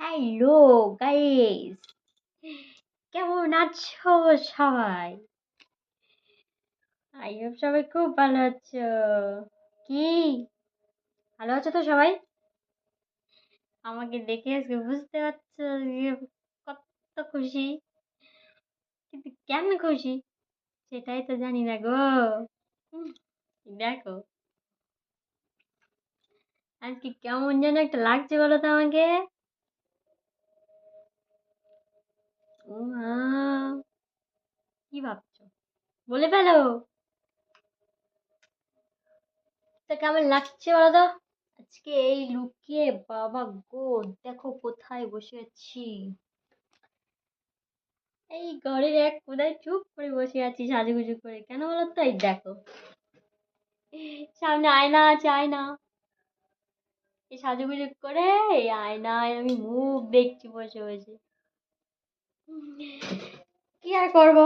Hello guys, কেমন আছো সবাই? আই হোপ সবাই খুব ভালো আছো। কি? ভালো আছো তো সবাই? আমাকে দেখে আজকে বুঝতে পারছ কত খুশি। কিন্তু কেন খুশি? সেটাই তো জানি না গো। দেখো। আজকে কেমন যেন একটা লাগছে বলো তো আমাকে। কি ভাবছ? বলে ফেলো। কেমন লাগছে বলো তো? আজকে এই লুকিয়ে, বাবা গো, দেখো কোথায় বসে আছি। এই ঘরের এক কোথায় চুপ করে বসে আছি সাজুগুজু করে। কেন বলো তো? এই দেখো। সামনে আয়না আছে, আয়না। এই সাজুগুজু করে, এই আয়নায় আমি মুখ দেখছি বসে বসে। কি আর করব?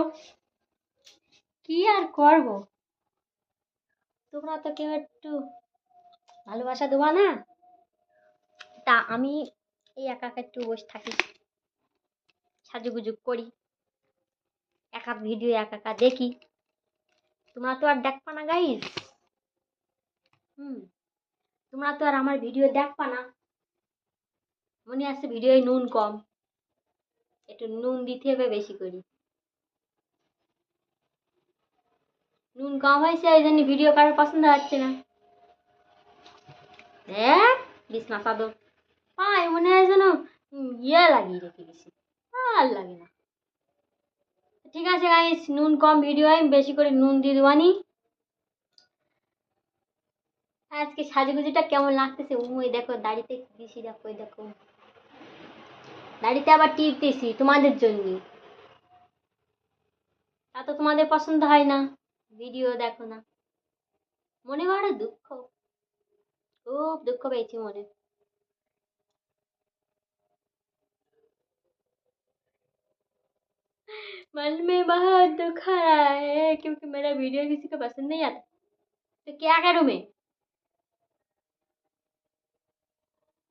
কি আর করব? তোমরা তো কেউ একটু ভালোবাসা দেবা না? তা আমি এই একা একা একটু বসে থাকি, সাজুগুজু করি, একা ভিডিও একা একা দেখি। তোমরা তো আর দেখবা না গাইস হুম, তোমরা তো আর আমার ভিডিও দেখবা না। মনে আছে ভিডিওয় নুন কম। একটু নুন দিতে হবে বেশি করে। নুন কম হয়েছে, ওই জন্য ভিডিও কারোর পছন্দ হচ্ছে না। দেখ, বিছনা চাদর। পায় মনে হয় যেন ইয়ে লাগিয়ে রেখে গেছি। আর লাগে না। ঠিক আছে গাইস নুন কম ভিডিও আমি বেশি করে নুন দিয়ে দেবানি আজকে সাজুগুজুটা কেমন লাগতেছে? ওই দেখো, দাড়িতে দিছি দেখো দেখো। দাড়িতে আবার টিপতেছি তোমাদের জন্য তা তো তোমাদের পছন্দ হয় না ভিডিও দেখো না মনে বড় দুঃখ খুব দুঃখ পেয়েছি মনে मन में बहुत दुख आ रहा है क्योंकि मेरा वीडियो किसी को पसंद नहीं आता तो क्या करूँ मैं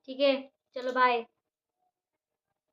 ठीक है चलो बाय